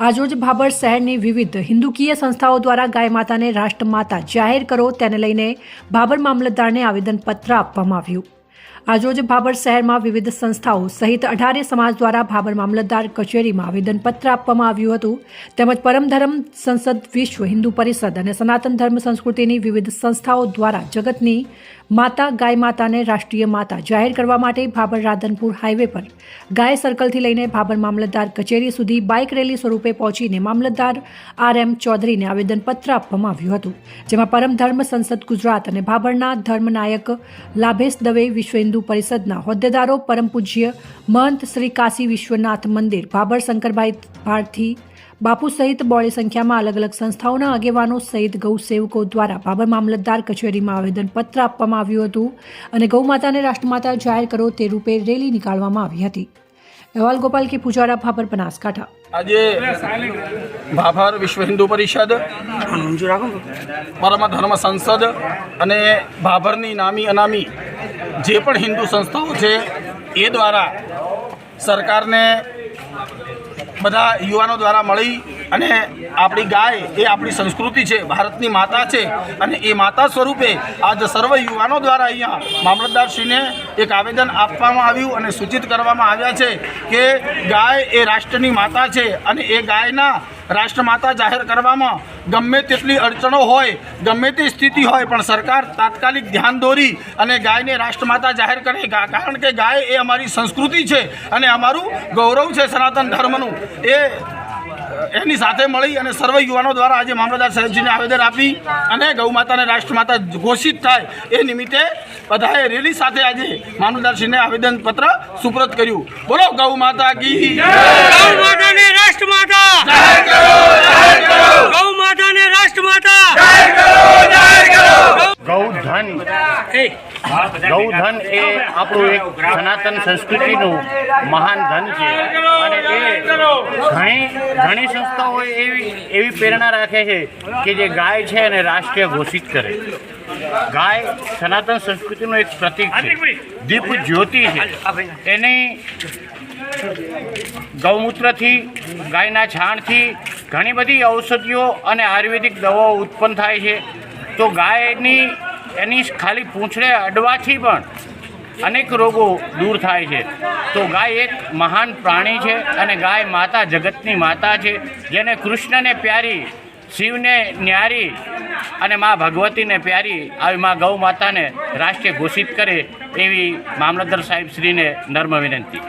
આજરોજ ભાભર શહેરની વિવિધ હિન્દુકીય સંસ્થાઓ દ્વારા ગાય માતાને રાષ્ટ્રમાતા જાહેર કરો તેને લઈને ભાભર મામલતદારને આવેદનપત્ર આપવામાં આવ્યું. આજરોજ ભાભર શહેરમાં વિવિધ સંસ્થાઓ સહિત અઢારે સમાજ દ્વારા ભાભર મામલતદાર કચેરીમાં આવેદનપત્ર આપવામાં આવ્યું હતું. તેમજ પરમધર્મ સંસદ વિશ્વ હિન્દુ પરિષદ અને સનાતન ધર્મ સંસ્કૃતિની વિવિધ સંસ્થાઓ દ્વારા જગતની માતા, ગાય માતાને રાષ્ટ્રીય માતા જાહેર કરવા માટે ભાભર રાધનપુર હાઈવે પર. ગાય સર્કલથી લઈને ભાભર મામલતદાર કચેરી સુધી બાઇક રેલી સ્વરૂપે પહોંચીને મામલતદાર આર એમ ચૌધરીને આવેદનપત્ર આપવામાં આવ્યું હતું, જેમાં પરમ ધર્મ સંસદ ગુજરાત અને ભાભરના ધર્મનાયક લાભેશ દવે વિશ્વ હિન્દુ પરિષદના હોદ્દેદારો, પરમ પૂજ્ય મહંત શ્રી કાશી વિશ્વનાથ મંદિર, ભાભર શંકરભાઈ ભારથી બાપુ સહિત બોળી સંખ્યામાં અલગ અલગ સંસ્થાઓના આગેવાનો સહિત ગૌ સેવકો દ્વારા બાબર મામલતદાર કચેરીમાં આવેદનપત્ર આપવામાં આવ્યું હતું અને ગૌમાતાને રાષ્ટ્રમાતા જાહેર કરો તે રૂપે રેલી નીકાળવામાં આવી હતી. અહેવાલ ગોપાલ કે પૂજારા, ભાભર બનાસકાંઠા. આજે ભાભર વિશ્વ હિન્દુ પરિષદ, પરમ ધર્મ સંસદ અને ભાભરની નામી અનામી જે પણ હિન્દુ સંસ્થાઓ છે, એ દ્વારા સરકારને બધા યુવાનો દ્વારા મળી અને આપણી ગાય એ આપણી સંસ્કૃતિ છે, ભારતની માતા છે અને એ માતા સ્વરૂપે આજ સર્વ યુવાનો દ્વારા અહીંયા મામલતદારશ્રીને એક આવેદન આપવામાં આવ્યું અને સૂચિત કરવામાં આવ્યા છે કે ગાય એ રાષ્ટ્રની માતા છે અને એ ગાયના રાષ્ટ્રમાતા જાહેર કરવામાં ગમે તેટલી અડચણો હોય, ગમે તે સ્થિતિ હોય, પણ સરકાર તાત્કાલિક ધ્યાન દોરી અને ગાયને રાષ્ટ્રમાતા જાહેર કરે. કારણ કે ગાય એ અમારી સંસ્કૃતિ છે અને અમારું ગૌરવ છે સનાતન ધર્મનું. એ એની સાથે મળી અને સર્વ યુવાનો દ્વારા આજે મામલતદાર સાહેબજીને આવેદન આપી અને ગૌ માતાને રાષ્ટ્રમાતા ઘોષિત થાય એ નિમિત્તે બધાએ રેલી સાથે આજે મામલતદારશ્રીને આવેદનપત્ર સુપ્રત કર્યું. બોલો ગૌ માતા કી રાષ્ટ્રમાતા ગૌ માતાને રાષ્ટ્રમાતા ગૌધન ગૌધન એ આપણું એક સનાતન સંસ્કૃતિનું મહાન ધન છે. અને ઘણી ઘણી સંસ્થાઓ એવી એવી પ્રેરણા રાખે છે કે જે ગાય છે એને રાષ્ટ્રીય ઘોષિત કરે. ગાય સનાતન સંસ્કૃતિનું એક પ્રતીક છે. દીપ જ્યોતિ છે. એની ગૌમૂત્રથી, ગાયના છાણથી ઘણી બધી ઔષધિઓ અને આયુર્વેદિક દવાઓ ઉત્પન્ન થાય છે. તો ગાયની એની ખાલી પૂંછડે અડવાથી પણ અનેક રોગો દૂર થાય છે. તો ગાય એક મહાન પ્રાણી છે અને ગાય માતા જગતની માતા છે. જેને કૃષ્ણને પ્યારી, શિવને ન્યારી અને મા ભગવતીને પ્યારી આવી મા ગૌ માતાને રાષ્ટ્રીય ઘોષિત કરે એવી મામલતદાર સાહેબ શ્રીને નર્મ વિનંતી.